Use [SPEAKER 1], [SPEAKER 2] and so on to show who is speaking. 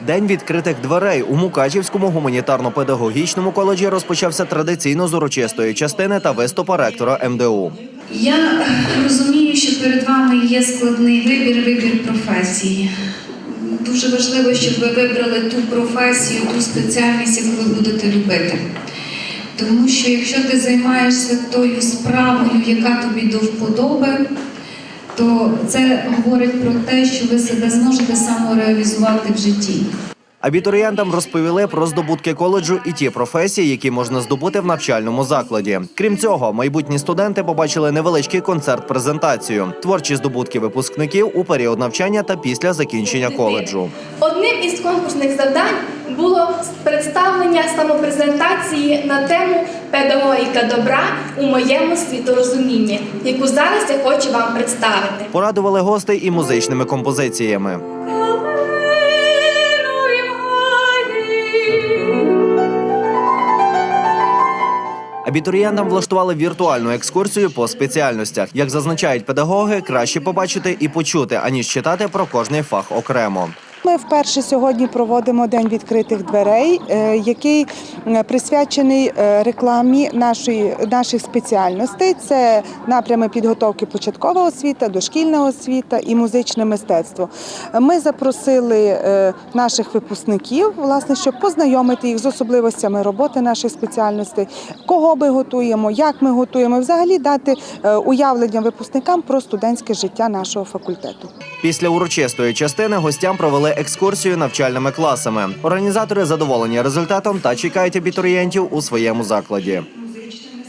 [SPEAKER 1] День відкритих дверей у Мукачівському гуманітарно-педагогічному коледжі розпочався традиційно з урочистої частини та виступу ректора МДУ.
[SPEAKER 2] Я розумію, що перед вами є складний вибір, вибір професії. Дуже важливо, щоб ви вибрали ту професію, ту спеціальність, яку ви будете любити. Тому що якщо ти займаєшся тою справою, яка тобі до вподоби, то це говорить про те, що ви себе зможете самореалізувати в житті.
[SPEAKER 1] Абітурієнтам розповіли про здобутки коледжу і ті професії, які можна здобути в навчальному закладі. Крім цього, майбутні студенти побачили невеличкий концерт-презентацію, творчі здобутки випускників у період навчання та після закінчення коледжу.
[SPEAKER 3] Одним із конкурсних завдань було представлення самопрезентації на тему педагогіка добра у моєму світорозумінні, яку зараз я хочу вам представити.
[SPEAKER 1] Порадували гостей і музичними композиціями. Абітурієнтам влаштували віртуальну екскурсію по спеціальностях. Як зазначають педагоги, краще побачити і почути, аніж читати про кожний фах окремо.
[SPEAKER 4] Ми вперше сьогодні проводимо день відкритих дверей, е, який е, присвячений е, рекламі нашої наших спеціальностей. Це напрями підготовки початкова освіта, дошкільна освіта і музичне мистецтво. Ми запросили наших випускників, власне, щоб познайомити їх з особливостями роботи наших спеціальностей, кого ми готуємо, як ми готуємо, взагалі дати уявлення випускникам про студентське життя нашого факультету.
[SPEAKER 1] Після урочистої частини гостям провели екскурсію навчальними класами. Організатори задоволені результатом та чекають абітурієнтів у своєму закладі.